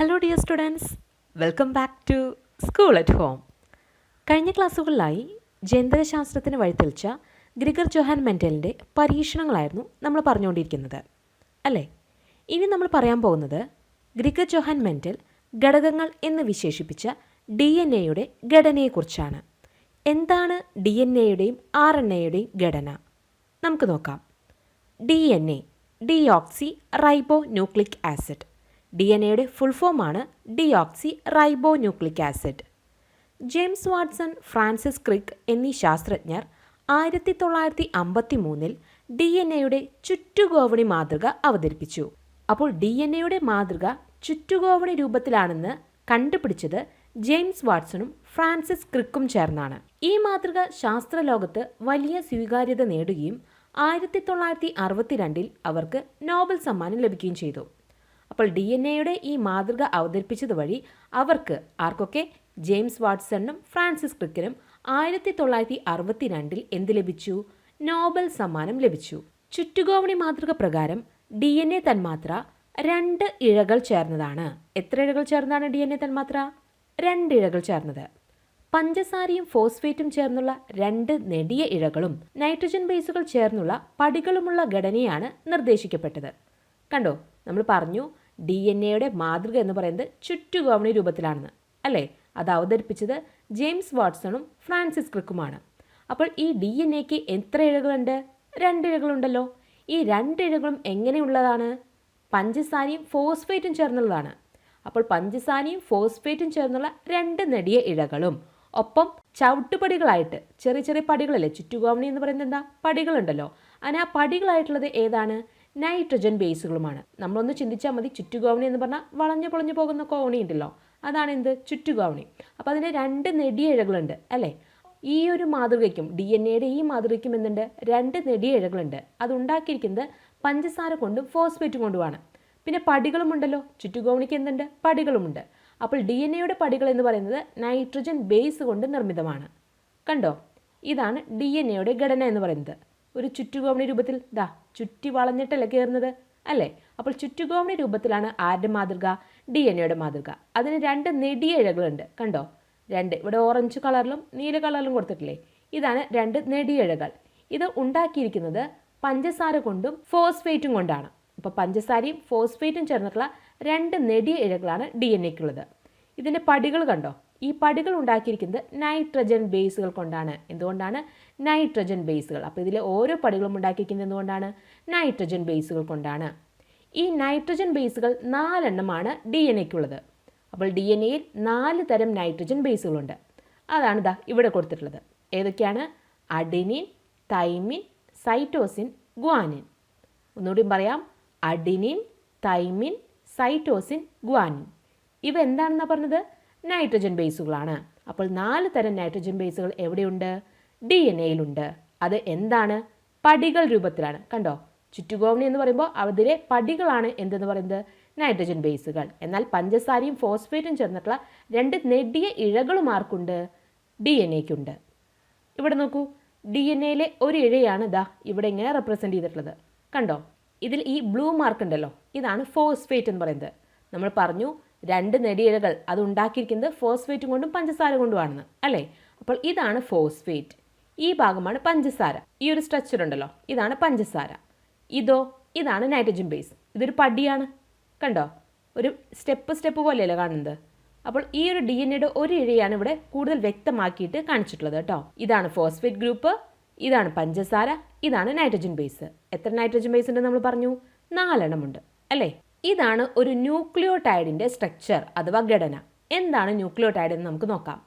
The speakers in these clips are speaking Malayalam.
Hello dear students welcome back to school at home കഴിഞ്ഞ ക്ലാസ്സുകളിലായി ജനിതകശാസ്ത്രത്തിന് വഴിതെളിച്ച ഗ്രിഗർ ജോഹാൻ മെന്റലിന്റെ പരീക്ഷണങ്ങളായിരുന്നു നമ്മൾ പറഞ്ഞുകൊണ്ടിരിക്കുന്നത്. അല്ലേ? ഇനി നമ്മൾ പറയാൻ പോകുന്നത് ഗ്രിഗർ ജോഹാൻ മെന്റൽ ഘടകങ്ങൾ എന്ന് വിശേഷിപ്പിച്ച ഡി എൻ എയുടെ ഘടനയെക്കുറിച്ചാണ്. എന്താണ് ഡി എൻ എയുടെയും ആർ എൻ എയുടെയും ഘടന? നമുക്ക് നോക്കാം. D N A deoxyribonucleic acid. D N എയുടെ ഫുൾ ഫോമാണ് deoxyribonucleic acid James Watson Francis Crick എന്നീ ശാസ്ത്രജ്ഞർ ആയിരത്തി തൊള്ളായിരത്തി അമ്പത്തി മൂന്നിൽ ഡി എൻ എയുടെ ചുറ്റുഗോവണി മാതൃക അവതരിപ്പിച്ചു. അപ്പോൾ ഡി എൻ എയുടെ മാതൃക ചുറ്റുഗോവണി രൂപത്തിലാണെന്ന് കണ്ടുപിടിച്ചത് ജെയിംസ് വാട്സണും ഫ്രാൻസിസ് ക്രിക്കും ചേർന്നാണ്. ഈ മാതൃക ശാസ്ത്രലോകത്ത് വലിയ സ്വീകാര്യത നേടുകയും ആയിരത്തി തൊള്ളായിരത്തി അറുപത്തിരണ്ടിൽ അവർക്ക് നോബൽ സമ്മാനം ലഭിക്കുകയും ചെയ്തു. അപ്പോൾ ഡി എൻ എയുടെ ഈ മാതൃക അവതരിപ്പിച്ചത് വഴി അവർക്ക് ആർക്കൊക്കെ ജെയിംസ് വാട്സണിനും ഫ്രാൻസിസ് ക്രിക്കിനും ആയിരത്തി തൊള്ളായിരത്തി അറുപത്തിരണ്ടിൽ എന്ത് ലഭിച്ചു? നോബൽ സമ്മാനം ലഭിച്ചു. ചുറ്റുകോവണി മാതൃക പ്രകാരം ഡി എൻ എ തന്മാത്ര രണ്ട് ഇഴകൾ ചേർന്നതാണ്. എത്ര ഇഴകൾ ചേർന്നതാണ് ഡി എൻ എ തന്മാത്ര? രണ്ട് ഇഴകൾ ചേർന്നത്. പഞ്ചസാരയും ഫോസ്ഫേറ്റും ചേർന്നുള്ള രണ്ട് നെടിയ ഇഴകളും നൈട്രജൻ ബേസുകൾ ചേർന്നുള്ള പടികളുമുള്ള ഘടനയാണ് നിർദ്ദേശിക്കപ്പെട്ടത്. കണ്ടോ? നമ്മൾ പറഞ്ഞു ഡി എൻ എയുടെ മാതൃക എന്ന് പറയുന്നത് ചുറ്റുകോവണി രൂപത്തിലാണെന്ന് അല്ലേ? അത് അവതരിപ്പിച്ചത് ജെയിംസ് വാട്സണും ഫ്രാൻസിസ് ക്രിക്കുമാണ്. അപ്പോൾ ഈ ഡി എൻ എക്ക് എത്ര ഇഴകളുണ്ട്? രണ്ട് ഇഴകളുണ്ടല്ലോ. ഈ രണ്ട് ഇഴകളും എങ്ങനെയുള്ളതാണ്? പഞ്ചസാരയും ഫോസ്ഫേറ്റും ചേർന്നുള്ളതാണ്. അപ്പോൾ പഞ്ചസാരയും ഫോസ്ഫേറ്റും ചേർന്നുള്ള രണ്ട് നെടിയ ഇഴകളും. ഒപ്പം ചവിട്ടുപടികളായിട്ട് ചെറിയ ചെറിയ പടികളല്ലേ? ചുറ്റുകോവണി എന്ന് പറയുന്നത് എന്താ? പടികളുണ്ടല്ലോ. അതിന് ആ പടികളായിട്ടുള്ളത് ഏതാണ്? നൈട്രജൻ ബേസുകളുമാണ് നമ്മളൊന്ന് ചിന്തിച്ചാൽ മതി ചുറ്റുകോവണി എന്ന് പറഞ്ഞാൽ വളഞ്ഞു പൊളഞ്ഞു പോകുന്ന കോവണി ഉണ്ടല്ലോ. അതാണ് എന്ത്? ചുറ്റുകോവണി. അപ്പോൾ അതിന് രണ്ട് നെടിയിഴകളുണ്ട് അല്ലേ? ഈ ഒരു മാതൃകയ്ക്കും ഡി എൻ എയുടെ ഈ മാതൃകയ്ക്കും എന്തുണ്ട്? രണ്ട് നെടിയിഴകളുണ്ട്. അത് ഉണ്ടാക്കിയിരിക്കുന്നത് പഞ്ചസാര കൊണ്ടും ഫോസ്ഫേറ്റ് കൊണ്ടുമാണ്. പിന്നെ പടികളുമുണ്ടല്ലോ ചുറ്റുകോവണിക്ക് എന്തുണ്ട്? പടികളുമുണ്ട്. അപ്പോൾ ഡി എൻ എയുടെ പടികൾ എന്ന് പറയുന്നത് നൈട്രജൻ ബേസ് കൊണ്ട് നിർമ്മിതമാണ്. കണ്ടോ? ഇതാണ് ഡി എൻ എയുടെ ഘടന എന്ന് പറയുന്നത്. ഒരു ചുറ്റുകോമണി രൂപത്തിൽ ദാ ചുറ്റി വളഞ്ഞിട്ടല്ലേ കയറുന്നത് അല്ലേ? അപ്പോൾ ചുറ്റുകോമണി രൂപത്തിലാണ് ആരുടെ മാതൃക? ഡി എൻ എയുടെ മാതൃക. അതിന് രണ്ട് നെടിയ ഇഴകളുണ്ട് കണ്ടോ? രണ്ട്. ഇവിടെ ഓറഞ്ച് കളറിലും നീല കളറിലും കൊടുത്തിട്ടില്ലേ? ഇതാണ് രണ്ട് നെടിയ ഇഴകൾ ഇത് ഉണ്ടാക്കിയിരിക്കുന്നത് പഞ്ചസാര കൊണ്ടും ഫോസ്ഫേറ്റും കൊണ്ടാണ്. അപ്പോൾ പഞ്ചസാരയും ഫോസ്ഫേറ്റും ചേർന്നിട്ടുള്ള രണ്ട് നെടിയ ഇഴകളാണ് ഡി എൻ എക്കുള്ളത്. ഇതിന്റെ പടികൾ കണ്ടോ? ഈ പടികൾ ഉണ്ടാക്കിയിരിക്കുന്നത് നൈട്രജൻ ബേസുകൾ കൊണ്ടാണ്. എന്തുകൊണ്ടാണ്? നൈട്രജൻ ബേസുകൾ അപ്പോൾ ഇതിലെ ഓരോ പടികളും ഉണ്ടാക്കിയിരിക്കുന്നത് എന്തുകൊണ്ടാണ്? നൈട്രജൻ ബേസുകൾ കൊണ്ടാണ്. ഈ നൈട്രജൻ ബേസുകൾ നാലെണ്ണമാണ് ഡി എൻ എക്കുള്ളത് അപ്പോൾ ഡി എൻ എയിൽ നാല് തരം നൈട്രജൻ ബേസുകളുണ്ട് അതാണ് ഇതാ ഇവിടെ കൊടുത്തിട്ടുള്ളത്. ഏതൊക്കെയാണ്? അഡിനിൻ തൈമിൻ സൈറ്റോസിൻ ഗ്വാനിൻ ഒന്നുകൂടി പറയാം. അഡിനിൻ തൈമിൻ സൈറ്റോസിൻ ഗ്വാനിൻ ഇവ എന്താണെന്നാണ് പറഞ്ഞത്? നൈട്രജൻ ബേസുകളാണ് അപ്പോൾ നാല് തരം നൈട്രജൻ ബേസുകൾ എവിടെയുണ്ട്? ഡി എൻ എയിലുണ്ട് അത് എന്താണ്? പടികൾ രൂപത്തിലാണ്. കണ്ടോ? ചുറ്റുകോവണി എന്ന് പറയുമ്പോൾ അതിലെ പടികളാണ് എന്തെന്ന് പറയുന്നത്? നൈട്രജൻ ബേസുകൾ എന്നാൽ പഞ്ചസാരയും ഫോസ്ഫേറ്റും ചേർന്നിട്ടുള്ള രണ്ട് നെടിയ ഇഴകളും ആർക്കുണ്ട് ഡി എൻ എക്കുണ്ട് ഇവിടെ നോക്കൂ. ഡി എൻ എയിലെ ഒരു ഇഴയാണ് ഇതാ ഇവിടെ ഇങ്ങനെ റെപ്രസെന്റ് ചെയ്തിട്ടുള്ളത്. കണ്ടോ? ഇതിൽ ഈ ബ്ലൂ മാർക്ക് ഉണ്ടല്ലോ. ഇതാണ് ഫോസ്ഫേറ്റ് എന്ന് പറയുന്നത്. നമ്മൾ പറഞ്ഞു രണ്ട് നെടിയിഴകൾ അത് ഉണ്ടാക്കിയിരിക്കുന്നത് ഫോസ്ഫേറ്റും കൊണ്ടും പഞ്ചസാര കൊണ്ടുമാണെന്ന് അല്ലേ? അപ്പോൾ ഇതാണ് ഫോസ്ഫേറ്റ് ഈ ഭാഗമാണ് പഞ്ചസാര. ഈ ഒരു സ്ട്രക്ചർ ഉണ്ടല്ലോ ഇതാണ് പഞ്ചസാര. ഇതോ ഇതാണ് നൈട്രജൻ ബേസ് ഇതൊരു പടിയാണ് കണ്ടോ? ഒരു സ്റ്റെപ്പ് സ്റ്റെപ്പ് പോലെയല്ലേ കാണുന്നത്? അപ്പോൾ ഈ ഒരു ഡി എൻ എയുടെ ഒരു ഇഴയാണ് ഇവിടെ കൂടുതൽ വ്യക്തമാക്കിയിട്ട് കാണിച്ചിട്ടുള്ളത് കേട്ടോ. ഇതാണ് ഫോസ്ഫേറ്റ് ഗ്രൂപ്പ് ഇതാണ് പഞ്ചസാര ഇതാണ് നൈട്രജൻ ബേസ് എത്ര നൈട്രജൻ ബേസ് ഉണ്ട് നമ്മൾ പറഞ്ഞു? നാലെണ്ണമുണ്ട് അല്ലേ? ഇതാണ് ഒരു ന്യൂക്ലിയോടൈഡിന്റെ സ്ട്രക്ചർ അഥവാ ഘടന. എന്താണ് ന്യൂക്ലിയോടൈഡ് എന്ന് നമുക്ക് നോക്കാം.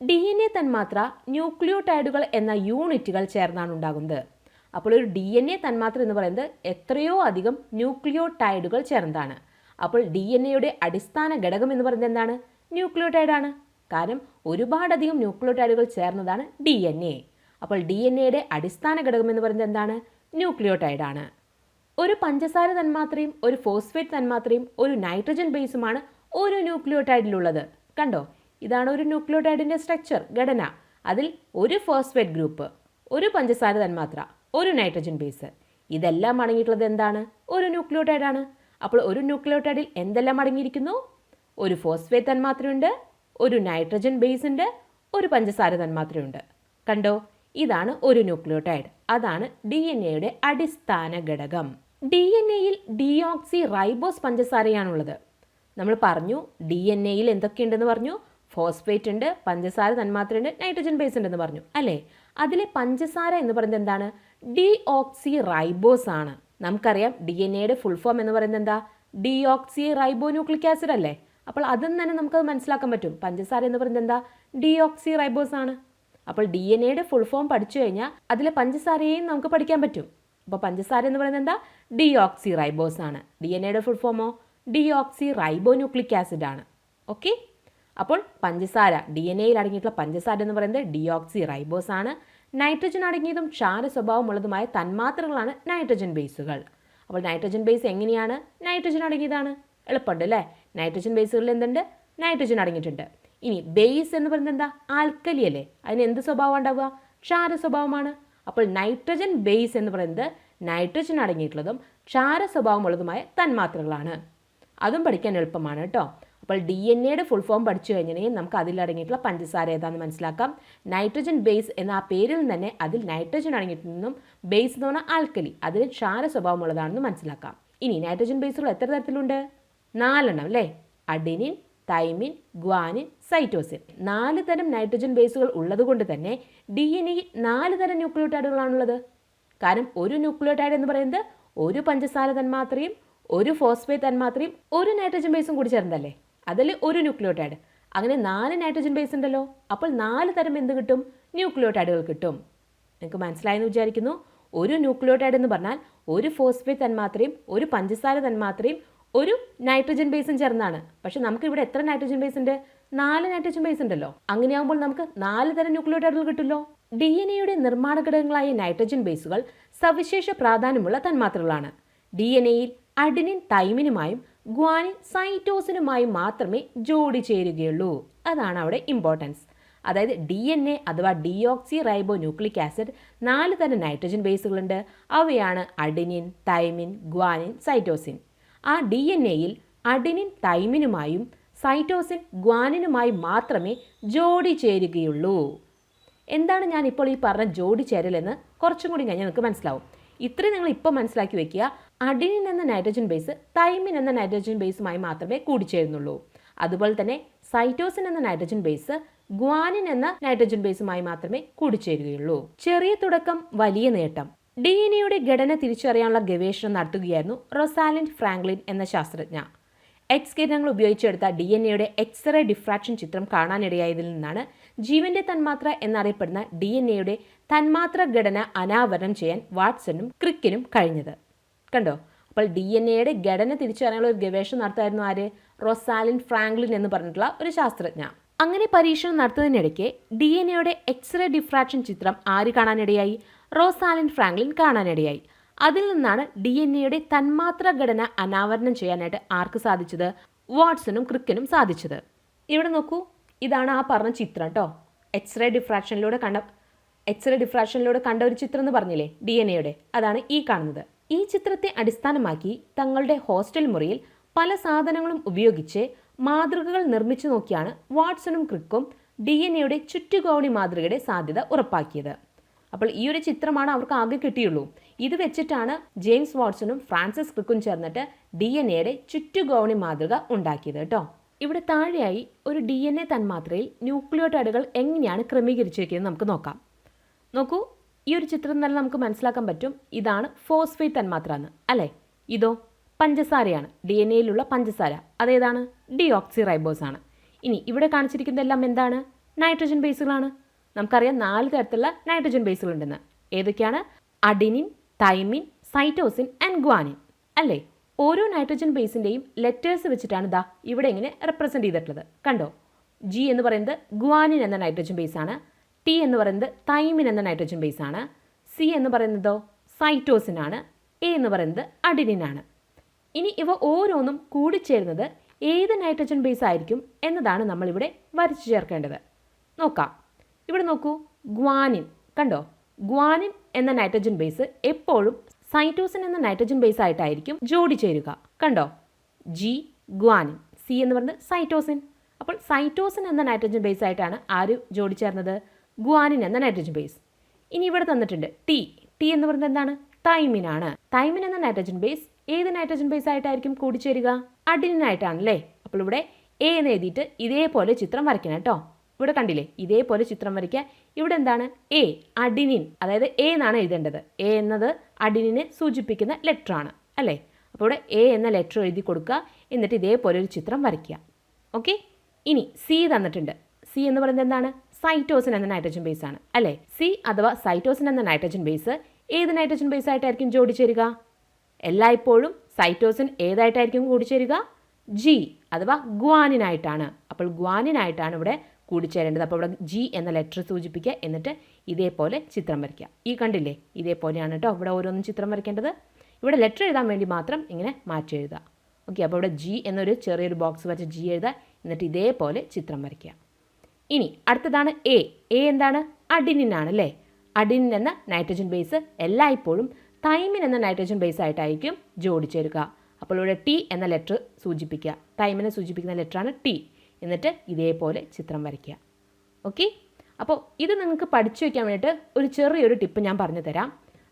ഡി എൻ എ തന്മാത്ര ന്യൂക്ലിയോടൈഡുകൾ എന്ന യൂണിറ്റുകൾ ചേർന്നാണ് ഉണ്ടാകുന്നത്. അപ്പോൾ ഒരു ഡി എൻ എ തന്മാത്ര എന്ന് പറയുന്നത് എത്രയോ അധികം ന്യൂക്ലിയോടൈഡുകൾ ചേർന്നതാണ്. അപ്പോൾ ഡി എൻ എയുടെ അടിസ്ഥാന ഘടകം എന്ന് പറയുന്നത് എന്താണ്? ന്യൂക്ലിയോടൈഡാണ്. കാരണം ഒരുപാടധികം ന്യൂക്ലിയോടൈഡുകൾ ചേർന്നതാണ് ഡി എൻ എ അപ്പോൾ ഡി എൻ എയുടെ അടിസ്ഥാന ഘടകം എന്ന് പറയുന്നത് എന്താണ്? ന്യൂക്ലിയോടൈഡാണ്. ഒരു പഞ്ചസാര തന്മാത്രയും ഒരു ഫോസ്ഫേറ്റ് തന്മാത്രയും ഒരു നൈട്രജൻ ബേസുമാണ് ഒരു ന്യൂക്ലിയോടൈഡിലുള്ളത് കണ്ടോ? ഇതാണ് ഒരു ന്യൂക്ലിയോടൈഡിന്റെ സ്ട്രക്ചർ ഘടന. അതിൽ ഒരു ഫോസ്ഫേറ്റ് ഗ്രൂപ്പ് ഒരു പഞ്ചസാര തന്മാത്ര ഒരു നൈട്രജൻ ബേസ് ഇതെല്ലാം അടങ്ങിയിട്ടുള്ളത് എന്താണ്? ഒരു ന്യൂക്ലിയോടൈഡാണ് അപ്പോൾ ഒരു ന്യൂക്ലിയോടൈഡിൽ എന്തെല്ലാം അടങ്ങിയിരിക്കുന്നു? ഒരു ഫോസ്ഫേറ്റ് തന്മാത്രയുണ്ട് ഒരു നൈട്രജൻ ബേസ് ഉണ്ട് ഒരു പഞ്ചസാര തന്മാത്രയുണ്ട്. കണ്ടോ? ഇതാണ് ഒരു ന്യൂക്ലിയോടൈഡ് അതാണ് ഡി എൻ എയുടെ അടിസ്ഥാന ഘടകം. ഡി എൻ എയിൽ ഡിയോക്സി റൈബോസ് പഞ്ചസാരയാണുള്ളത് നമ്മൾ പറഞ്ഞു ഡി എൻ എയിൽ എന്തൊക്കെയുണ്ടെന്ന് പറഞ്ഞു. ഫോസ്ഫേറ്റ് ഉണ്ട് പഞ്ചസാര തന്മാത്ര ഉണ്ട് നൈട്രജൻ ബേസ് ഉണ്ടെന്ന് പറഞ്ഞു. അല്ലേ? അതിലെ പഞ്ചസാര എന്ന് പറയുന്നത് എന്താണ്? ഡി ഓക്സി റൈബോസ് ആണ് നമുക്കറിയാം ഡി എൻ എയുടെ ഫുൾ ഫോം എന്ന് പറയുന്നത് എന്താ? ഡി ഓക്സി റൈബോ ന്യൂക്ലിക് ആസിഡ് അല്ലേ? അപ്പോൾ അതിൽ തന്നെ നമുക്കത് മനസ്സിലാക്കാൻ പറ്റും. പഞ്ചസാര എന്ന് പറയുന്നത് എന്താ? ഡി ഓക്സി റൈബോസ് ആണ് അപ്പോൾ ഡി എൻ എയുടെ ഫുൾ ഫോം പഠിച്ചു കഴിഞ്ഞാൽ അതിലെ പഞ്ചസാരയെയും നമുക്ക് പഠിക്കാൻ പറ്റും. അപ്പോൾ പഞ്ചസാര എന്ന് പറയുന്നത് എന്താ? ഡി ഓക്സി റൈബോസ് ആണ് ഡി എൻ എയുടെ ഫുൾ ഫോമോ ഡി ഓക്സി റൈബോ ന്യൂക്ലിക് ആസിഡ് ആണ്. ഓക്കെ അപ്പോൾ പഞ്ചസാര ഡി എൻ എയിൽ അടങ്ങിയിട്ടുള്ള പഞ്ചസാര എന്ന് പറയുന്നത് ഡിയോക്സി റൈബോസ് ആണ് നൈട്രജൻ അടങ്ങിയതും ക്ഷാര സ്വഭാവമുള്ളതുമായ തന്മാത്രകളാണ് നൈട്രജൻ ബേസുകൾ അപ്പോൾ നൈട്രജൻ ബേസ് എങ്ങനെയാണ്? നൈട്രജൻ അടങ്ങിയതാണ്. എളുപ്പമുണ്ട് അല്ലേ? നൈട്രജൻ ബേസുകളിൽ എന്തുണ്ട്? നൈട്രജൻ അടങ്ങിയിട്ടുണ്ട്. ഇനി ബേസ് എന്ന് പറയുന്നത് എന്താ? ആൽക്കലി അല്ലേ? അതിന് എന്ത് സ്വഭാവം ഉണ്ടാവുക? ക്ഷാര സ്വഭാവമാണ്. അപ്പോൾ നൈട്രജൻ ബേസ് എന്ന് പറയുന്നത് നൈട്രജൻ അടങ്ങിയിട്ടുള്ളതും ക്ഷാര സ്വഭാവമുള്ളതുമായ തന്മാത്രകളാണ്. അതും പഠിക്കാൻ എളുപ്പമാണ് കേട്ടോ. അപ്പോൾ ഡി എൻ എയുടെ ഫുൾ ഫോം പഠിച്ചു കഴിഞ്ഞിട്ടുണ്ടെങ്കിൽ നമുക്ക് അതിലടങ്ങിയിട്ടുള്ള പഞ്ചസാര ഏതാണെന്ന് മനസ്സിലാക്കാം. നൈട്രജൻ ബേസ് എന്ന ആ പേരിൽ തന്നെ അതിൽ നൈട്രജൻ അടങ്ങിയിട്ടുണ്ടെന്നും ബേസ് എന്ന് പറഞ്ഞാൽ ആൽക്കലി അതിന് ക്ഷാര സ്വഭാവമുള്ളതാണെന്ന് മനസ്സിലാക്കാം. ഇനി നൈട്രജൻ ബേസുകൾ എത്ര തരത്തിലുണ്ട്? നാലെണ്ണം അല്ലേ? Adenine thymine guanine cytosine. നാല് തരം നൈട്രജൻ ബേസുകൾ ഉള്ളതുകൊണ്ട് തന്നെ ഡി എൻ എയിൽ നാല് തരം ന്യൂക്ലിയോട്ടൈഡുകളാണുള്ളത്. കാരണം ഒരു ന്യൂക്ലിയോടൈഡ് എന്ന് പറയുന്നത് ഒരു പഞ്ചസാര തന്മാത്രയും ഒരു ഫോസ്ഫേറ്റ് തന്മാത്രയും ഒരു നൈട്രജൻ ബേസും കൂടി ചേർന്നതല്ലേ? അതിൽ ഒരു ന്യൂക്ലിയോടൈഡ് അങ്ങനെ നാല് നൈട്രജൻ ബേസ് ഉണ്ടല്ലോ. അപ്പോൾ നാല് തരം എന്ത് കിട്ടും? ന്യൂക്ലിയോടൈഡുകൾ കിട്ടും. നിങ്ങൾക്ക് മനസ്സിലായെന്ന് വിചാരിക്കുന്നു. ഒരു ന്യൂക്ലിയോടൈഡ് എന്ന് പറഞ്ഞാൽ ഒരു ഫോസ്ഫേറ്റ് തന്മാത്രയും ഒരു പഞ്ചസാര തന്മാത്രയും ഒരു നൈട്രജൻ ബേസും ചേർന്നാണ്. പക്ഷെ നമുക്ക് ഇവിടെ എത്ര നൈട്രജൻ ബേസ് ഉണ്ട്? നാല് നൈട്രജൻ ബേസ് ഉണ്ടല്ലോ. അങ്ങനെയാകുമ്പോൾ നമുക്ക് നാല് തരം ന്യൂക്ലിയോടൈഡുകൾ കിട്ടുമല്ലോ. ഡി എൻ എയുടെ നിർമ്മാണ ഘടകങ്ങളായ നൈട്രജൻ ബേസുകൾ സവിശേഷ പ്രാധാന്യമുള്ള തന്മാത്രകളാണ്. ഡി എൻ എയിൽ അഡിനിൻ തൈമിനുമായും ഗ്വാനിൻ സൈറ്റോസിനുമായും മാത്രമേ ജോഡി ചേരുകയുള്ളൂ. അതാണ് അവിടെ ഇമ്പോർട്ടൻസ് അതായത് ഡി എൻ എ അഥവാ ഡിയോക്സി റൈബോ ന്യൂക്ലിക് ആസിഡ് നാല് തരം നൈട്രജൻ ബേസുകളുണ്ട് അവയാണ് അഡിനിൻ തൈമിൻ ഗ്വാനിൻ സൈറ്റോസിൻ ആ ഡി എൻ എയിൽ അഡിനിൻ തൈമിനുമായും സൈറ്റോസിൻ ഗ്വാനിനുമായി മാത്രമേ ജോഡി ചേരുകയുള്ളൂ. എന്താണ് ഞാൻ ഇപ്പോൾ ഈ പറഞ്ഞ ജോഡി ചേരലെന്ന് കുറച്ചും കൂടി ഞാൻ നിങ്ങൾക്ക് മനസ്സിലാവും. ഇത്രയും നിങ്ങൾ ഇപ്പോൾ മനസ്സിലാക്കി വെക്കുക അഡിനിൻ എന്ന നൈട്രജൻ ബേസ് തൈമിൻ എന്ന നൈട്രജൻ ബേസുമായി മാത്രമേ കൂടിച്ചേരുന്നുള്ളൂ. അതുപോലെ തന്നെ സൈറ്റോസിൻ എന്ന നൈട്രജൻ ബേസ് ഗ്വാനിൻ എന്ന നൈട്രജൻ ബേസുമായി മാത്രമേ കൂടിച്ചേരുകയുള്ളൂ. ചെറിയ തുടക്കം വലിയ നേട്ടം. ഡി എൻ എയുടെ ഘടന തിരിച്ചറിയാനുള്ള ഗവേഷണം നടത്തുകയായിരുന്നു റൊസാലിൻ ഫ്രാങ്ക്ലിൻ എന്ന ശാസ്ത്രജ്ഞ. എക്സ് കിരണങ്ങൾ ഉപയോഗിച്ചെടുത്ത ഡി എൻ എയുടെ എക്സ്റേ ഡിഫ്രാക്ഷൻ ചിത്രം കാണാനിടയായതിൽ നിന്നാണ് ജീവന്റെ തന്മാത്ര എന്നറിയപ്പെടുന്ന ഡി എൻ എയുടെ തന്മാത്ര ഘടന അനാവരണം ചെയ്യാൻ വാട്സണും ക്രിക്കിനും കഴിഞ്ഞത്. കണ്ടോ? അപ്പോൾ ഡി എൻ എയുടെ ഘടന തിരിച്ചറിയാനുള്ള ഒരു ഗവേഷണം നടത്തായിരുന്നു ആര്? റൊസാലിൻ ഫ്രാങ്ക്ലിൻ എന്ന് പറഞ്ഞിട്ടുള്ള ഒരു ശാസ്ത്രജ്ഞ. അങ്ങനെ പരീക്ഷണം നടത്തുന്നതിനിടയ്ക്ക് ഡി എൻ എയുടെ എക്സ്റേ ഡിഫ്രാക്ഷൻ ചിത്രം ആര് കാണാനിടയായി? റോസാലിൻ ഫ്രാങ്ക്ലിൻ കാണാനിടയായി. അതിൽ നിന്നാണ് ഡി എൻ എയുടെ തന്മാത്ര ഘടന അനാവരണം ചെയ്യാനായിട്ട് ആർക്ക് സാധിച്ചത്? വാട്സണും ക്രിക്കനും സാധിച്ചത്. ഇവിടെ നോക്കൂ. ഇതാണ് ആ പറഞ്ഞ ചിത്രം കേട്ടോ എക്സ്റേ ഡിഫ്രാക്ഷനിലൂടെ കണ്ട എക്സ്റേ ഡിഫ്രാക്ഷനിലൂടെ കണ്ട ഒരു ചിത്രം എന്ന് പറഞ്ഞില്ലേ ഡി എൻ എയുടെ അതാണ് ഈ കാണുന്നത്. ഈ ചിത്രത്തെ അടിസ്ഥാനമാക്കി തങ്ങളുടെ ഹോസ്റ്റൽ മുറിയിൽ പല സാധനങ്ങളും ഉപയോഗിച്ച് മാതൃകകൾ നിർമ്മിച്ചു നോക്കിയാണ് വാട്സണും ക്രിക്കും ഡി എൻ എയുടെ ചുറ്റുകോണി മാതൃകയുടെ സാധ്യത ഉറപ്പാക്കിയത്. അപ്പോൾ ഈ ഒരു ചിത്രമാണ് അവർക്ക് ആകെ കിട്ടിയുള്ളൂ. ഇത് വെച്ചിട്ടാണ് ജെയിംസ് വാട്സണും ഫ്രാൻസിസ് ക്രിക്കും ചേർന്നിട്ട് ഡി എൻ എയുടെ ചുറ്റുകോണി മാതൃക ഉണ്ടാക്കിയത് കേട്ടോ. ഇവിടെ താഴെയായി ഒരു ഡി എൻ എ തന്മാത്രയിൽ ന്യൂക്ലിയോടൈഡുകൾ എങ്ങനെയാണ് ക്രമീകരിച്ചിരിക്കുന്നത് നമുക്ക് നോക്കാം. നോക്കൂ ഈ ഒരു ചിത്രം തന്നെ നമുക്ക് മനസ്സിലാക്കാൻ പറ്റും. ഇതാണ് ഫോസ്ഫേറ്റ് തന്മാത്ര എന്ന് അല്ലേ? ഇതോ? പഞ്ചസാരയാണ്. ഡി എൻ എയിലുള്ള പഞ്ചസാര. അതേതാണ്? ഡിയോക്സി റൈബോസ് ആണ് ഇനി ഇവിടെ കാണിച്ചിരിക്കുന്നതെല്ലാം എന്താണ്? നൈട്രജൻ ബേസുകളാണ് നമുക്കറിയാം നാല് തരത്തിലുള്ള നൈട്രജൻ ബേസുകൾ ഉണ്ടെന്ന് ഏതൊക്കെയാണ്? Adenine thymine cytosine and guanine അല്ലേ? ഓരോ നൈട്രജൻ ബേസിന്റെയും ലെറ്റേഴ്സ് വെച്ചിട്ടാണ് ദാ ഇവിടെ ഇങ്ങനെ റെപ്രസെന്റ് ചെയ്തിട്ടുള്ളത്. കണ്ടോ? ജി എന്ന് പറയുന്നത് ഗ്വാനിൻ എന്ന നൈട്രജൻ ബേസാണ് ടി എന്ന് പറയുന്നത് തൈമിൻ എന്ന നൈട്രജൻ ബേസാണ് സി എന്ന് പറയുന്നതോ സൈറ്റോസിനാണ് എ എന്ന് പറയുന്നത് അഡിനിൻ ആണ്. ഇനി ഇവ ഓരോന്നും കൂടിച്ചേരുന്നത് ഏത് നൈട്രജൻ ബേസ് ആയിരിക്കും എന്നതാണ് നമ്മളിവിടെ വരച്ചു ചേർക്കേണ്ടത്. നോക്കാം. ഇവിടെ നോക്കൂ. ഗ്വാനിൻ. കണ്ടോ? ഗ്വാനിൻ എന്ന നൈട്രജൻ ബേസ് എപ്പോഴും സൈറ്റോസിൻ എന്ന നൈട്രജൻ ബേസ് ആയിട്ടായിരിക്കും ജോഡി ചേരുക. കണ്ടോ? G guanine. സി എന്ന് പറയുന്നത് സൈറ്റോസിൻ അപ്പോൾ സൈറ്റോസിൻ എന്ന നൈട്രജൻ ബേസ് ആയിട്ടാണ് ആര് ജോഡി ചേർന്നത്? ഗ്വാനിൻ എന്ന നൈട്രജൻ ബേസ് ഇനി ഇവിടെ തന്നിട്ടുണ്ട് ടി ടി എന്ന് പറയുന്നത് എന്താണ്? തൈമിനാണ് തൈമിൻ എന്ന നൈട്രജൻ ബേസ് ഏത് നൈട്രജൻ ബേസ് ആയിട്ടായിരിക്കും കൂടിച്ചേരുക? അഡിനായിട്ടാണ് അല്ലേ അപ്പോൾ ഇവിടെ എ എന്ന് എഴുതിയിട്ട് ഇതേപോലെ ചിത്രം വരയ്ക്കണം കേട്ടോ. ഇവിടെ കണ്ടില്ലേ? ഇതേപോലെ ചിത്രം വരയ്ക്കുക. ഇവിടെ എന്താണ്? എ അഡിനിൻ അതായത് എ എന്നാണ് എഴുതേണ്ടത്. എ എന്നത് അഡിനിനെ സൂചിപ്പിക്കുന്ന ലെറ്റർ ആണ് അല്ലേ? അപ്പോൾ ഇവിടെ എ എന്ന ലെറ്റർ എഴുതി കൊടുക്കുക. എന്നിട്ട് ഇതേപോലെ ഒരു ചിത്രം വരയ്ക്കുക. ഓക്കെ ഇനി സി തന്നിട്ടുണ്ട്. സി എന്ന് പറയുന്നത് എന്താണ്? സൈറ്റോസിൻ എന്ന നൈട്രജൻ ബേസ് ആണ് അല്ലേ? സി അഥവാ സൈറ്റോസിൻ എന്ന നൈട്രജൻ ബേസ് ഏത് നൈട്രജൻ ബേസ് ആയിട്ടായിരിക്കും ജോഡിച്ചേരുക എല്ലായ്പ്പോഴും സൈറ്റോസിൻ ഏതായിട്ടായിരിക്കും കൂടിച്ചേരുക? ജി അഥവാ ഗ്വാനിനായിട്ടാണ്. അപ്പോൾ ഗ്വാനിനായിട്ടാണ് ഇവിടെ കൂടിച്ചേരേണ്ടത്. അപ്പോൾ ഇവിടെ ജി എന്ന ലെറ്റർ സൂചിപ്പിക്കുക. എന്നിട്ട് ഇതേപോലെ ചിത്രം വരയ്ക്കുക. ഈ കണ്ടില്ലേ? ഇതേപോലെയാണ് കേട്ടോ ഇവിടെ ഓരോന്നും ചിത്രം വരയ്ക്കേണ്ടത്. ഇവിടെ ലെറ്റർ എഴുതാൻ വേണ്ടി മാത്രം ഇങ്ങനെ മാറ്റി എഴുതുക. ഓക്കെ അപ്പോൾ ഇവിടെ ജി എന്നൊരു ചെറിയൊരു ബോക്സ് വെച്ച് ജി എഴുതുക. എന്നിട്ട് ഇതേപോലെ ചിത്രം വരയ്ക്കുക. ഇനി അടുത്തതാണ് എ എ എന്താണ്? അഡിനിൻ ആണ് അല്ലേ? അഡിനിൻ എന്ന നൈട്രജൻ ബേസ് എല്ലായ്പ്പോഴും തൈമിൻ എന്ന നൈട്രജൻ ബേസ് ആയിട്ടായിരിക്കും ജോഡിച്ചേരുക അപ്പോൾ ഇവിടെ ടി എന്ന ലെറ്റർ സൂചിപ്പിക്കുക. തൈമിനെ സൂചിപ്പിക്കുന്ന ലെറ്ററാണ് ടി എന്നിട്ട് ഇതേപോലെ ചിത്രം വരയ്ക്കുക. ഓക്കെ അപ്പോൾ ഇത് നിങ്ങൾക്ക് പഠിച്ചു വയ്ക്കാൻ വേണ്ടിയിട്ട് ഒരു ചെറിയൊരു ടിപ്പ് ഞാൻ പറഞ്ഞു തരാം.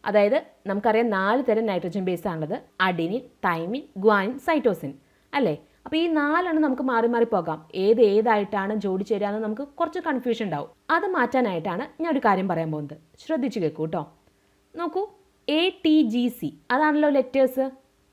അതായത് നമുക്കറിയാം നാല് തരം നൈട്രജൻ ബേസ് ആണുള്ളത്. അഡിനിൻ തൈമിൻ ഗ്വാനിൻ സൈറ്റോസിൻ അല്ലേ? അപ്പോൾ ഈ നാലെണ്ണം നമുക്ക് മാറി മാറി പോകാം. ഏത് ഏതായിട്ടാണ് ജോഡി ചേരാന്ന് നമുക്ക് കുറച്ച് കൺഫ്യൂഷൻ ഉണ്ടാവും. അത് മാറ്റാനായിട്ടാണ് ഞാൻ ഒരു കാര്യം പറയാൻ പോകുന്നത്. ശ്രദ്ധിച്ചു കേൾക്കൂ കേട്ടോ നോക്കൂ. എ ടി ജി സി അതാണല്ലോ ലെറ്റേഴ്സ്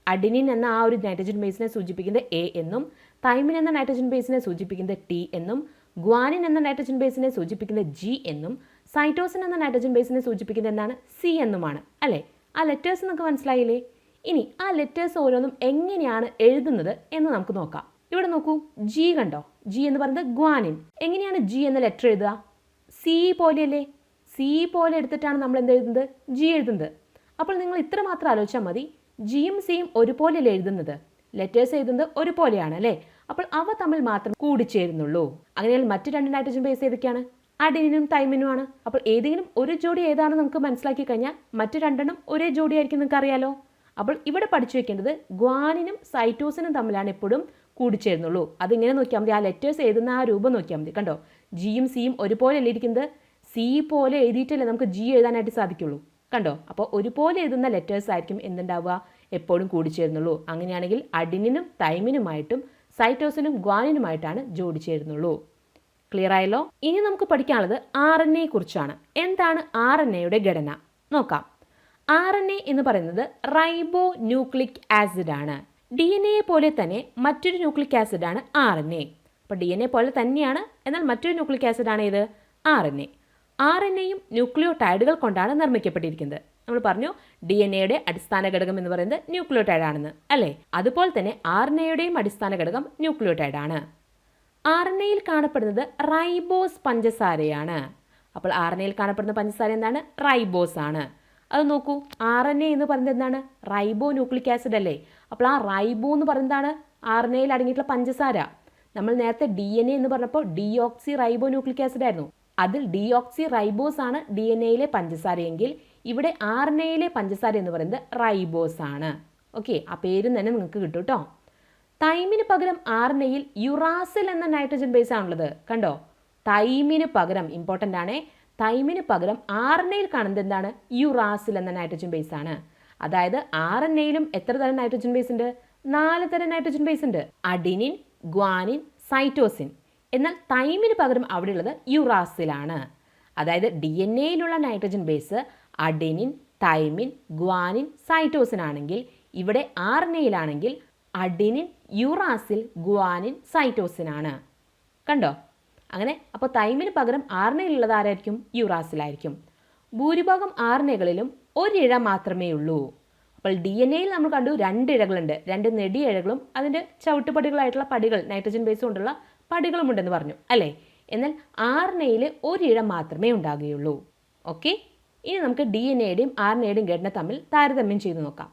അഡിനിൻ എന്ന ആ ഒരു നൈട്രജൻ ബേസിനെ സൂചിപ്പിക്കുന്നത് എ എന്നും തൈമിൻ എന്ന നൈട്രജൻ ബേസിനെ സൂചിപ്പിക്കുന്നത് ടി എന്നും ഗ്വാനിൻ എന്ന നൈട്രജൻ ബേസിനെ സൂചിപ്പിക്കുന്നത് ജി എന്നും സൈറ്റോസിൻ എന്ന നൈട്രജൻ ബേസിനെ സൂചിപ്പിക്കുന്നത് എന്താണ്? സി എന്നുമാണ്. അല്ലേ? ആ ലെറ്റേഴ്സ് നിങ്ങൾക്ക് മനസ്സിലായില്ലേ? ഇനി ആ ലെറ്റേഴ്സ് ഓരോന്നും എങ്ങനെയാണ് എഴുതുന്നത് എന്ന് നമുക്ക് നോക്കാം. ഇവിടെ നോക്കൂ. ജി കണ്ടോ? ജി എന്ന് പറയുന്നത് ഗ്വാനിൻ എങ്ങനെയാണ് ജി എന്ന ലെറ്റർ എഴുതുക? സി പോലെയല്ലേ സി പോലെ എടുത്തിട്ടാണ് നമ്മൾ എന്ത് എഴുതുന്നത്? ജി എഴുതുന്നത്. അപ്പോൾ നിങ്ങൾ ഇത്രമാത്രം ആലോചിച്ചാൽ മതി. ജിയും സിയും ഒരുപോലെയല്ലേ എഴുതുന്നത്? ലെറ്റേഴ്സ് എഴുതുന്നത് ഒരുപോലെയാണ് അല്ലേ? അപ്പോൾ അവ തമ്മിൽ മാത്രം കൂടിച്ചേരുന്നുള്ളൂ. അങ്ങനെയാൽ മറ്റു രണ്ട് നൈട്രജൻ ബേസ് ഏതൊക്കെയാണ്? അഡിനും തൈമിനുമാണ് അപ്പോൾ ഏതെങ്കിലും ഒരു ജോഡി ഏതാണെന്ന് നമുക്ക് മനസ്സിലാക്കി കഴിഞ്ഞാൽ മറ്റു രണ്ടെണ്ണം ഒരേ ജോഡി ആയിരിക്കും നിങ്ങൾക്ക് അറിയാലോ. അപ്പോൾ ഇവിടെ പഠിച്ചു വെക്കേണ്ടത് ഗ്വാനിനും സൈറ്റോസിനും തമ്മിലാണ് എപ്പോഴും കൂടിച്ചേരുന്നുള്ളൂ. അതിങ്ങനെ നോക്കിയാൽ മതി. ആ ലെറ്റേഴ്സ് എഴുതുന്ന ആ രൂപം നോക്കിയാൽ മതി. കണ്ടോ? ജിയും സിയും ഒരുപോലെ അല്ലേ ഇരിക്കുന്നത്? സി പോലെ എഴുതിയിട്ടല്ലേ നമുക്ക് ജി എഴുതാനായിട്ട് സാധിക്കുള്ളൂ. കണ്ടോ? അപ്പോൾ ഒരുപോലെ എഴുതുന്ന ലെറ്റേഴ്സ് ആയിരിക്കും എന്തുണ്ടാവുക? എപ്പോഴും കൂടിച്ചേരുന്നുള്ളൂ അങ്ങനെയാണെങ്കിൽ അഡിനിനും തൈമിനുമായിട്ടും സൈറ്റോസിനും ഗ്വാനിനുമായിട്ടാണ് ജോഡി ചേരുന്നുള്ളൂ. ക്ലിയർ ആയല്ലോ? ഇനി നമുക്ക് പഠിക്കാനുള്ളത് ആർ എൻ എയെ കുറിച്ചാണ്. എന്താണ് ആർ എൻ എയുടെ ഘടന? നോക്കാം. ആർ എൻ എ എന്ന് പറയുന്നത് റൈബോ ന്യൂക്ലിക് ആസിഡ് ആണ്. ഡി എൻ എയെ പോലെ തന്നെ മറ്റൊരു ന്യൂക്ലിക് ആസിഡ് ആണ് ആർ എൻ എ. അപ്പോൾ ഡി എൻ എ പോലെ തന്നെയാണ് എന്നാൽ മറ്റൊരു ന്യൂക്ലിക് ആസിഡ് ആണ് ഇത് R N A. R N എയും ന്യൂക്ലിയോടൈഡുകൾ കൊണ്ടാണ് നിർമ്മിക്കപ്പെട്ടിരിക്കുന്നത്. നമ്മൾ പറഞ്ഞു ഡി എൻ എയുടെ അടിസ്ഥാന ഘടകം എന്ന് പറയുന്നത് ന്യൂക്ലിയോടൈഡ് ആണെന്ന് അല്ലേ? അതുപോലെ തന്നെ ആർ എൻ എയുടെയും അടിസ്ഥാന ഘടകം ന്യൂക്ലിയോടൈഡ് ആണ് ആർ എൻ എയിൽ കാണപ്പെടുന്നത് റൈബോസ് പഞ്ചസാരയാണ്. അപ്പോൾ ആർ എൻ എയിൽ കാണപ്പെടുന്ന പഞ്ചസാര എന്താണ്? റൈബോസ് ആണ്. അത് നോക്കൂ ആർ എൻ എ എന്ന് പറയുന്നത് എന്താണ്? റൈബോ ന്യൂക്ലിക് ആസിഡ് അല്ലേ? അപ്പോൾ ആ റൈബോ എന്ന് പറയുന്നതാണ് ആർ എൻ എയിൽ അടങ്ങിയിട്ടുള്ള പഞ്ചസാര. നമ്മൾ നേരത്തെ ഡി എൻ എ എന്ന് പറഞ്ഞപ്പോൾ ഡിയോക്സി റൈബോ ന്യൂക്ലിക് ആസിഡ് ആയിരുന്നു അതിൽ ഡിയോക്സി റൈബോസ് ആണ് ഡി എൻ എയിലെ പഞ്ചസാരയെങ്കിൽ ഇവിടെ ആർ എൻ എയിലെ പഞ്ചസാര എന്ന് പറയുന്നത് റൈബോസ് ആണ് ഓക്കെ ആ പേരും തന്നെ നിങ്ങൾക്ക് കിട്ടും കേട്ടോ തൈമിന് പകരം ആർ എൻ എയിൽ യുറാസിൽ എന്ന നൈട്രജൻ ബേസ് ആണുള്ളത്. കണ്ടോ? തൈമിന് പകരം ഇമ്പോർട്ടന്റ് ആണേ. തൈമിന് പകരം ആർ എൻ എയിൽ കാണുന്നത് എന്താണ്? യുറാസിൽ എന്ന നൈട്രജൻ ബേസ് ആണ്. അതായത് ആർ എൻ എയിലും എത്ര തരം നൈട്രജൻ ബേസ് ഉണ്ട്? നാല് തരം നൈട്രജൻ ബേസ് ഉണ്ട്. Adenine guanine cytosine. എന്നാൽ തൈമിന് പകരം അവിടെയുള്ളത് യുറാസിലാണ് അതായത് D N എയിലുള്ള nitrogen base adenine thymine guanine cytosine ആണെങ്കിൽ ഇവിടെ ആർ എൻ എയിലാണെങ്കിൽ അഡിനിൻ യുറാസിൽ ഗ്വാനിൻ സൈറ്റോസിൻ ആണ്. കണ്ടോ? അങ്ങനെ അപ്പോൾ തൈമിന് പകരം ആർ എൻ എയിലുള്ളത് ആരായിരിക്കും? യുറാസിലായിരിക്കും ഭൂരിഭാഗം ആർ എൻ എകളിലും ഒരിഴ മാത്രമേ ഉള്ളൂ. അപ്പോൾ ഡി എൻ എയിൽ നമ്മൾ കണ്ടു രണ്ട് ഇഴകളുണ്ട്. രണ്ട് നെടിയഴകളും അതിന്റെ ചവിട്ടുപടികളായിട്ടുള്ള പടികൾ നൈട്രജൻ ബേസ് കൊണ്ടുള്ള പടികളുമുണ്ടെന്ന് പറഞ്ഞു അല്ലേ? എന്നാൽ ആർ എൻ എയിൽ ഒരിഴ മാത്രമേ ഉണ്ടാകുകയുള്ളൂ. ഓക്കെ? ഇനി നമുക്ക് ഡി എൻ എയുടെയും ആർ എൻ എയുടെയും ഘടന തമ്മിൽ താരതമ്യം ചെയ്തു നോക്കാം.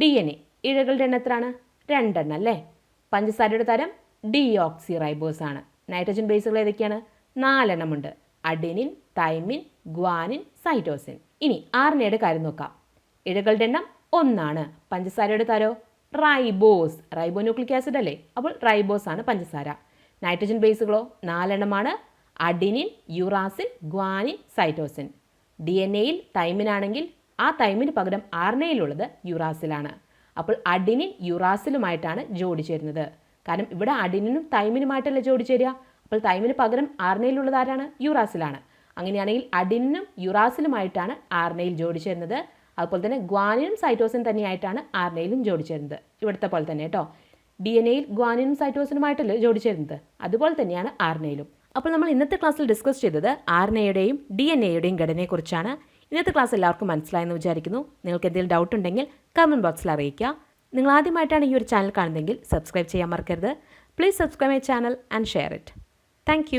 ഡി എൻ എ ഇഴകളുടെ എണ്ണം എത്രയാണ്? രണ്ടെണ്ണം അല്ലേ? പഞ്ചസാരയുടെ തരം ഡിയോക്സി റൈബോസ് ആണ് നൈട്രജൻ ബേസുകൾ ഏതൊക്കെയാണ്? നാലെണ്ണമുണ്ട്. Adenine thymine guanine cytosine. ഇനി ആർ എൻ എയുടെ കാര്യം നോക്കാം. ഇഴകളുടെ എണ്ണം ഒന്നാണ്. പഞ്ചസാരയുടെ തരോ? റൈബോസ്. റൈബോന്യൂക്ലിക് ആസിഡ് അല്ലേ? അപ്പോൾ റൈബോസ് ആണ് പഞ്ചസാര. നൈട്രജൻ ബേസുകളോ നാലെണ്ണമാണ്. Adenine uracil guanine cytosine D N എയിൽ തൈമിനാണെങ്കിൽ ആ തൈമിന് പകരം ആർ എൻ എയിലുള്ളത് യുറാസിലാണ് അപ്പോൾ അഡിനിൻ യുറാസിലുമായിട്ടാണ് ജോഡി ചേരുന്നത്. കാരണം ഇവിടെ അഡിനിനും തൈമിനുമായിട്ടല്ല ജോഡി ചേരുക? അപ്പോൾ തൈമിന് പകരം ആർ എൻ എയിലുള്ളത് ആരാണ്? യുറാസിലാണ് അങ്ങനെയാണെങ്കിൽ അഡിനിനും യുറാസിലുമായിട്ടാണ് ആർ എൻ എയിൽ ജോഡി ചേരുന്നത്. അതുപോലെ തന്നെ ഗ്വാനിനും സൈറ്റോസിൻ തന്നെയായിട്ടാണ് ആർ എൻ എയിലും ജോഡി ചേരുന്നത്. ഇവിടുത്തെ പോലെ തന്നെ കേട്ടോ. ഡി എൻ എയിൽ ഗ്വാനിനും സൈറ്റോസിനുമായിട്ടല്ലേ ജോഡി ചേരുന്നത് അതുപോലെ തന്നെയാണ് ആർ അപ്പോൾ നമ്മൾ ഇന്നത്തെ ക്ലാസ്സിൽ ഡിസ്കസ് ചെയ്തത് ആർ ഡി എൻ എയുടെയും ഘടനയെക്കുറിച്ചാണ്. ഇന്നത്തെ ക്ലാസ് എല്ലാവർക്കും മനസ്സിലായെന്ന് വിചാരിക്കുന്നു. നിങ്ങൾക്ക് എന്തെങ്കിലും ഡൗട്ട് ഉണ്ടെങ്കിൽ കമന്റ് ബോക്സിൽ അറിയിക്കുക. നിങ്ങൾ ആദ്യമായിട്ടാണ് ഈ ഒരു ചാനൽ കാണുന്നതെങ്കിൽ സബ്സ്ക്രൈബ് ചെയ്യാൻ മറക്കരുത്. Please subscribe my channel and share it thank